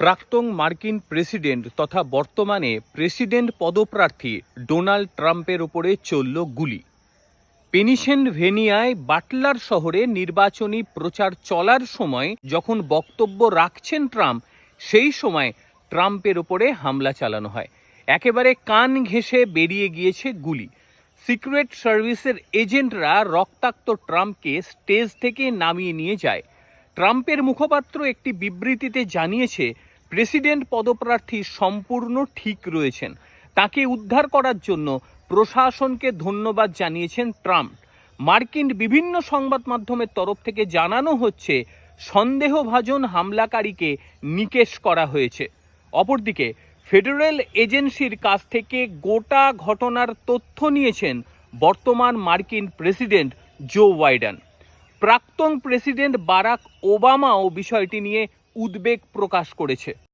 প্রাক্তন মার্কিন প্রেসিডেন্ট তথা বর্তমানে প্রেসিডেন্ট পদপ্রার্থী ডোনাল্ড ট্রাম্পের ওপরে চলল গুলি। পেনিসেনভেনিয়ায় বাটলার শহরে নির্বাচনী প্রচার চলার সময় যখন বক্তব্য রাখছেন ট্রাম্প, সেই সময় ট্রাম্পের ওপরে হামলা চালানো হয়। একেবারে কান ঘেঁষে বেরিয়ে গিয়েছে গুলি। সিক্রেট সার্ভিসের এজেন্টরা রক্তাক্ত ট্রাম্পকে স্টেজ থেকে নামিয়ে নিয়ে যায়। ট্রাম্পের মুখপাত্র একটি বিবৃতিতে জানিয়েছে প্রেসিডেন্ট পদপ্রার্থী সম্পূর্ণ ঠিক রয়েছেন। তাকে উদ্ধার করার জন্য প্রশাসনকে ধন্যবাদ জানিয়েছেন ট্রাম্প। মার্কিন বিভিন্ন সংবাদ মাধ্যমের তরফ থেকে জানানো হচ্ছে, সন্দেহভাজন হামলাকারীকে নিকেশ করা হয়েছে। অপরদিকে, ফেডারেল এজেন্সির কাছ থেকে গোটা ঘটনার তথ্য নিয়েছেন বর্তমান মার্কিন প্রেসিডেন্ট জো বাইডেন। প্রাক্তন প্রেসিডেন্ট বারাক ওবামাও বিষয়টি নিয়ে উদ্বেগ প্রকাশ করেছে।